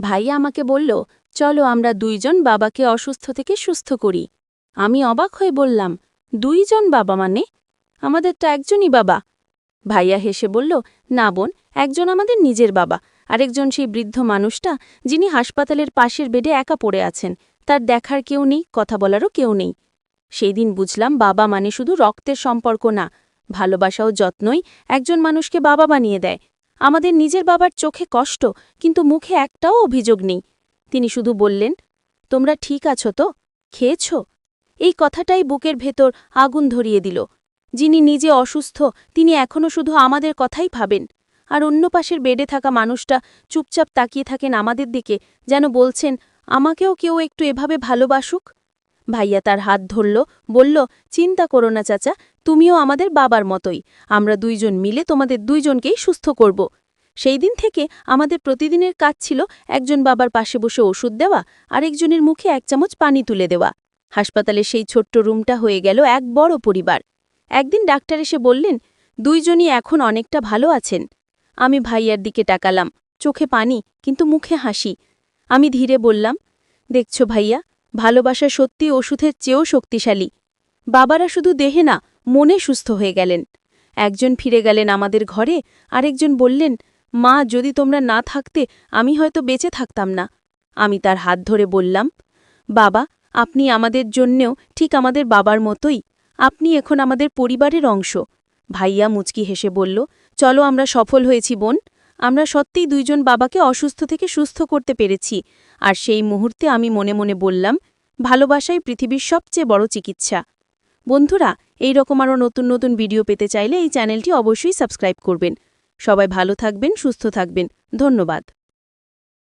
ভাইয়া আমাকে বলল, চলো আমরা দুইজন বাবাকে অসুস্থ থেকে সুস্থ করি। আমি অবাক হয়ে বললাম, দুইজন বাবা মানে? আমাদের তো একজনই বাবা। ভাইয়া হেসে বলল, না বোন, একজন আমাদের নিজের বাবা, আরেকজন সেই বৃদ্ধ মানুষটা যিনি হাসপাতালের পাশের বেডে একা পড়ে আছেন। তার দেখার কেউ নেই, কথা বলারও কেউ নেই। সেই দিন বুঝলাম বাবা মানে শুধু রক্তের সম্পর্ক না ভালোবাসা ও যত্নই একজন মানুষকে বাবা বানিয়ে দেয়। আমাদের নিজের বাবার চোখে কষ্ট, কিন্তু মুখে একটাও অভিযোগ নেই। তিনি শুধু বললেন, তোমরা ঠিক আছো তো? খেয়েছ? এই কথাটাই বুকের ভেতর আগুন ধরিয়ে দিল। যিনি নিজে অসুস্থ, তিনি এখনও শুধু আমাদের কথাই ভাবেন। আর অন্য পাশের বেডে থাকা মানুষটা চুপচাপ তাকিয়ে থাকেন আমাদের দিকে, যেন বলছেন, আমাকেও কেউ একটু এভাবে ভালোবাসুক? ভাইয়া তার হাত ধরল, বলল, চিন্তা করো না, চাচা, তুমিও আমাদের বাবার মতোই। আমরা দুইজন মিলে তোমাদের দুইজনকেই সুস্থ করব। সেই দিন থেকে আমাদের প্রতিদিনের কাজ ছিল একজন বাবার পাশে বসে ওষুধ দেওয়া, আরেকজনের মুখে এক চামচ পানি তুলে দেওয়া। হাসপাতালে সেই ছোট্ট রুমটা হয়ে গেল এক বড় পরিবার। একদিন ডাক্তার এসে বললেন, দুইজনই এখন অনেকটা ভালো আছেন। আমি ভাইয়ার দিকে টাকালাম চোখে পানি, কিন্তু মুখে হাসি। আমি ধীরে বললাম, দেখছ ভাইয়া ভালোবাসা সত্যি ওষুধের চেয়েও শক্তিশালী। বাবারা শুধু দেহে না, মনে সুস্থ হয়ে গেলেন। একজন ফিরে গেলেন আমাদের ঘরে, আরেকজন বললেন, মা, যদি তোমরা না থাকতে, আমি হয়তো বেঁচে থাকতাম না। আমি তার হাত ধরে বললাম, বাবা, আপনি আমাদের জন্যেও ঠিক আমাদের বাবার মতোই। আপনি এখন আমাদের পরিবারের অংশ। ভাইয়া মুচকি হেসে বলল, চলো আমরা সফল হয়েছি, বোন। আমরা সত্যিই দুইজন বাবাকে অসুস্থ থেকে সুস্থ করতে পেরেছি। আর সেই মুহূর্তে আমি মনে মনে বললাম, ভালোবাসাই পৃথিবীর সবচেয়ে বড় চিকিৎসা। বন্ধুরা এই রকম আরও নতুন নতুন ভিডিও পেতে চাইলে এই চ্যানেলটি অবশ্যই সাবস্ক্রাইব করবেন। সবাই ভালো থাকবেন, সুস্থ থাকবেন। ধন্যবাদ।